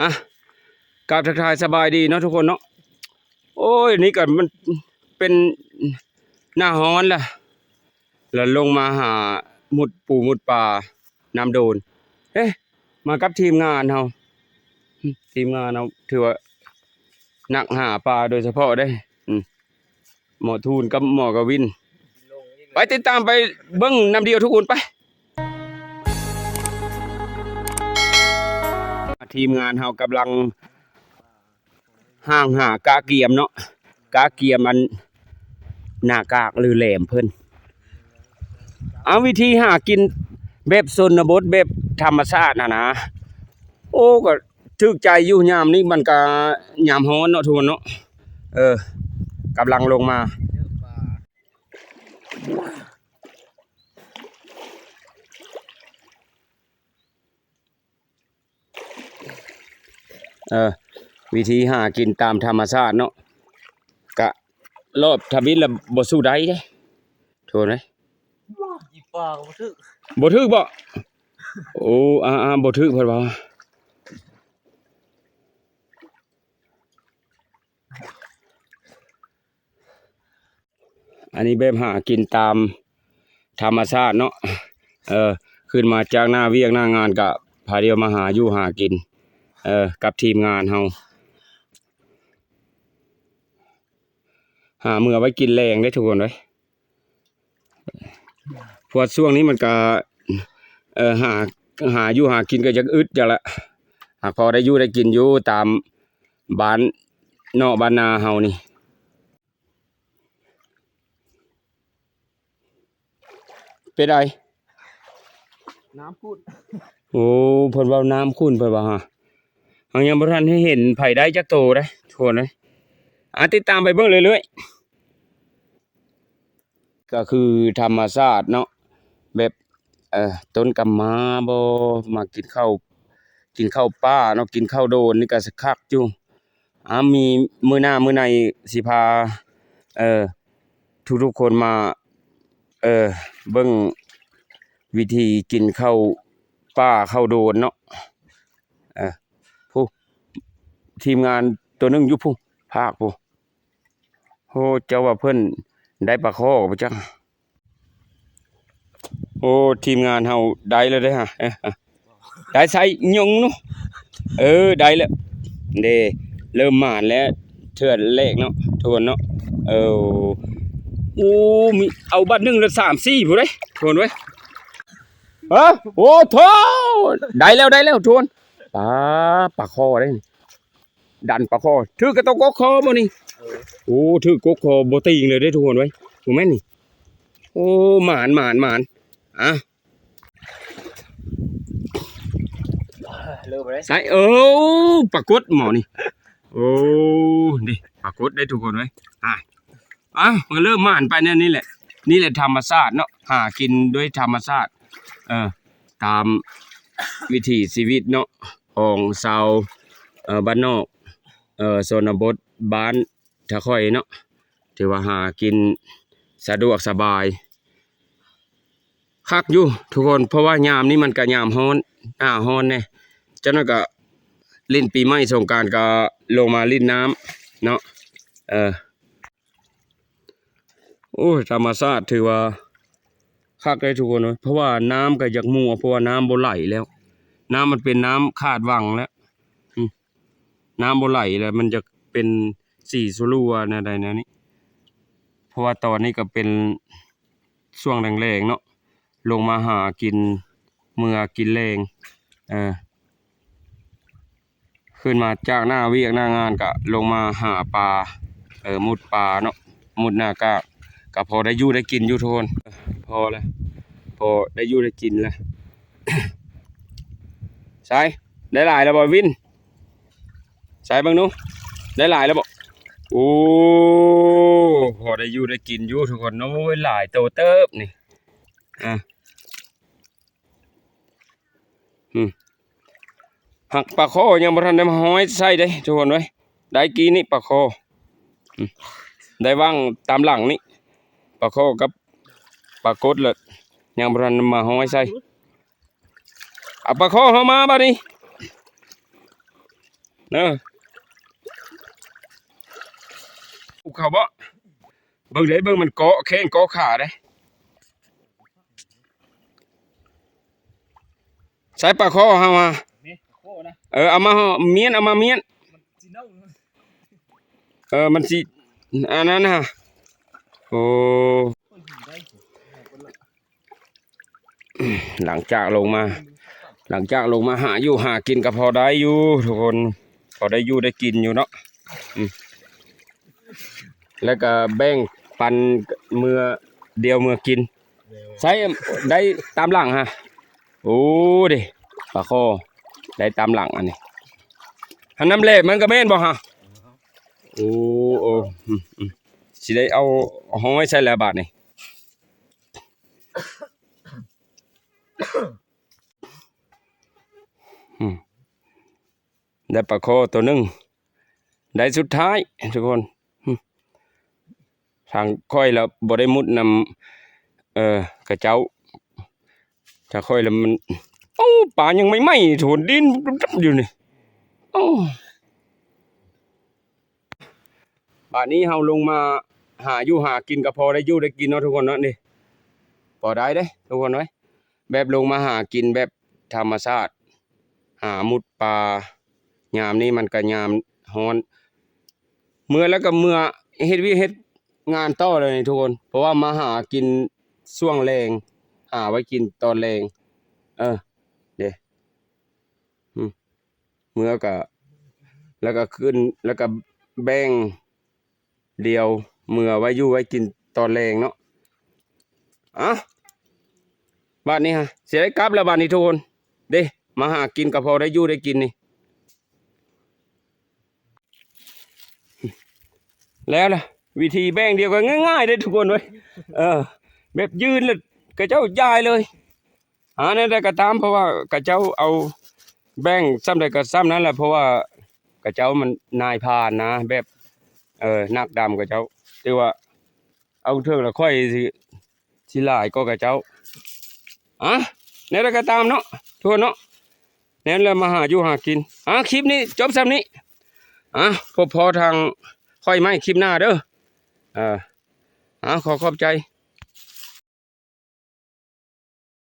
อะกราบทักทายสบายดีเนาะทุกคนเนาะโอ้ยนี่ก็มันเป็นหน้าฮ้อนล่ะ แล้วลงมาหาหมุดปูหมุดป่าน้ำโดน เอ๊ะมากับทีมงานเฮาทีมงานเฮาถือว่านักหาปลาโดยเฉพาะได้หมอทูนกับหมอกวิน ไปติดตามไปเบิ้งน้ำเดียวทุกคนไป ทีมงานเฮากำลังห้างหากาเกียมเนาะกาเกียมมันหน้ากากหรือแหลมเพิ่นเอาวิธีหากินแบบชนบทแบบธรรมชาตินะนะโอ้ก็ถึกใจอยู่ยามนี้มันก็ยามร้อนเนาะทุกคนเนาะเออกำลังลงมา เออวิธีหากินตามธรรมชาติเนาะกะรอบทวิตละบ่สู้ได้เด้โทษนะอีปากบ่ถึกบ่ถึกบ่โอ้อาบ่ถึกเพิ่นว่าอันนี้แบบหากินตามธรรมชาติเนาะเออขึ้นมาจากหน้าเวียกหน้างานก็พาเดียวมาหาอยู่หากิน เออกับทีมงานเฮาหาเมื่อไว้กินแรงได้ทุกคนไว้ยเพราะช่วงนี้มันก็เออหาหาอยู่หากินก็จะอึดจังละหากพอได้อยู่ได้กินอยู่ตามบ้านนอกบ้านนาเฮานี่เป็นไดน้ำพูดโอ้เพิ่นเว้าน้ำขุ่นเพิ่นว่าฮะ เฮายังบ่ทันให้เห็นไผได้จักโตได้โทษนะอะติดตามไปเบิ่งเรื่อยๆก็คือธรรมชาติเนาะแบบเอ่อต้นกำมาบ่มากินข้าวกินข้าวป้าเนาะกินข้าวโดนนี่ก็สักคักอยู่อ่ามีมื้อหน้ามื้อในสิพาเอ่อทุกๆคนมาเอ่อเบิ่งวิธีกินข้าวป้าข้าวโดนเนาะเออ ทีมงานตัวหนึงยู่ผู้ภาคผู้โอ้เจ้าว่าเพิ่อนได้ปลาข้อบ่จังโอ้ทีมงานเฮาได้แล้วเด้ฮะได้ใส่ยงเนาะเออได้แล้วเดเริ่มหมานแล้วเทื่อนแรกเนาะทวนเนาะเออโอ้มีเอาบัตรหนึ่งละ3 4ผู้เด้ทวนไว้ฮะโอ้โถได้แล้วได้แล้วทวนปลาปลาคอได้นี่ ดันปลาคอถือกระตกกกคอบ่นี่โอ้ถือกกคอบ่ติงเลยได้ทุกคนไว้ถูกไหมนี่ โอ้หมานหมานหมานอะเริ่มเลยใส่เอ้าปลากดหมอนี่โอ้นี่ปลากดได้ทุกคนไว้อะอะมันเริ่มหมานไปเนี่ยนี่แหละ นี่แหละธรรมชาติเนาะหากินด้วยธรรมชาติเออตามวิถีชีวิตเนาะของชาวเอ่อบ้านนอก เอ่อโซนบทบ้านทะค่อยเนาะถือว่าหากินสะดวกสบายคักอยู่ทุกคนเพราะว่ายามนี้มันก็ยามฮ้อนหน้าฮ้อนแน่เจ้านั้นก็ลิ้นปีใหม่สงการก็ลงมาลิ้นน้ำเนาะเออโอ้ยธรรมชาติถือว่าคักได้ทุกคนเว้ยเพราะว่าน้ำก็อยากมัวเพราะว่าน้ำบ่ไหลแล้ว น้ำมันเป็นน้ำขาดวังแล้ว น้ำบ่ไหลแล้วมันจะเป็นสีสุรัวนะใดแนวนี้ เพราะว่าตอนนี้ก็เป็นช่วงแรงๆเนาะลงมาหากินเมื่อกินแรงเออขึ้นมาจากหน้าเวียกหน้างานก็ลงมาหาปลาเออมุดปลาเนาะมุดหน้ากาก็พอได้ยู่ได้กินอยู่โทนพอแล้วพอได้ยู่ได้กินแล้วใช่ได้หลายแล้วบ่วิน ใส่บิ่งนูได้หลายแล้วบ่โอ้พอได้อยู่ได้กินอยู่ทุกคนโอ้ยหลายโตเติบนี่อะอืมหักปลาคอยังบ่ทันได้มาห้อยใส่เด้ทุกคนเว้ได้กี่นี่ปลาคอได้ว่างตามหลังนี่ปลาคอกับปลากดเลยยังบรันมาห้อยใส่เอาปลาคอเข้ามาบ้านี้เนอะ ภูเขาบ่เบิ่งเด้เบิ่งมันเกาะแข้งเกาะขาเด้ใส่ปลาคอเฮามานี่โค้นะเออเอามาห่อเมียนเอามาเมียนเออมันสิอันนั้นน่ะโอ้หละหลังจากลงมา หลังจากลงมาหาอยู่หากินก็พอได้อยู่ทุกคนพอได้อยู่ได้กินอยู่เนาะอืม แล้วก็แบ่งปันเมื่อเดียวเมื่อกิน ใช้ได้ตามหลังฮะ โอ้ดิปลาโคอได้ตามหลังอันนี้หันน้ำเละมันก็แม่นบ่ฮะโอ้โอ้อืมอืมสิได้เอาห้อยใส่แล้วบาทนี่อืมได้ปลาโคอตัวหนึงได้สุดท้ายทุกคนอืม ทางค่อยแล้วบ่ได้มุดนำเอ่อกระเจ้าถ้าค่อยแล้วมันโอ้ป่ายังไม่ไหม้โถนดินอยู่นี่โอ้ป่านนี้เฮาลงมาหาอยู่หากินก็พอได้อยู่ได้กินเนาะทุกคนเนาะนี่พอได้เด้ทุกคนเว้ยแบบลงมาหากินแบบธรรมชาติหามุดป่ายามนี้มันก็ยามฮ้อน เมื่อแล้วก็เมื่อเฮ็ดวิเฮ็ด งานต่อเลยทุกคน เพราะว่ามาหากินช่วงแรง หาไว้กินตอนแรง เออ เดี๋ยวอืมเมื่อก็แล้วก็ขึ้นแล้วก็แบ่งเดียวเมื่อไว้อยู่ไว้กินตอนแรงเนาะอะบ้านนี้ฮะเสียได้กลับแล้วบ้านนี้ทุกคนเด้มาหากินก็พอได้อยู่ได้กินนี่แล้วล่ะ วิธีแบ่งเดียวกันง่ายๆเลยทุกคนเว้ยเออ แบบยืนเลยกระเจ้ายายเลยหานั่นได้ก็ตามเพราะว่ากระเจ้าเอาแบ่งซ้ำใดก็ซ้ำนั้นแหละเพราะว่ากระเจ้ามันนายพานนะ แบบเออนักดำกระเจ้าแต่ว่า เอาเทือกละค่อยสิสิลายก็กระเจ้าอะนั่นได้ก็ตามเนาะทุกคนเนาะนั่นแหละมาหาอยู่หากินอะคลิปนี้จบซ้ำนี้อะพบพอทางค่อยไม่คลิปหน้าเด้อ เอออ่าขอขอบใจ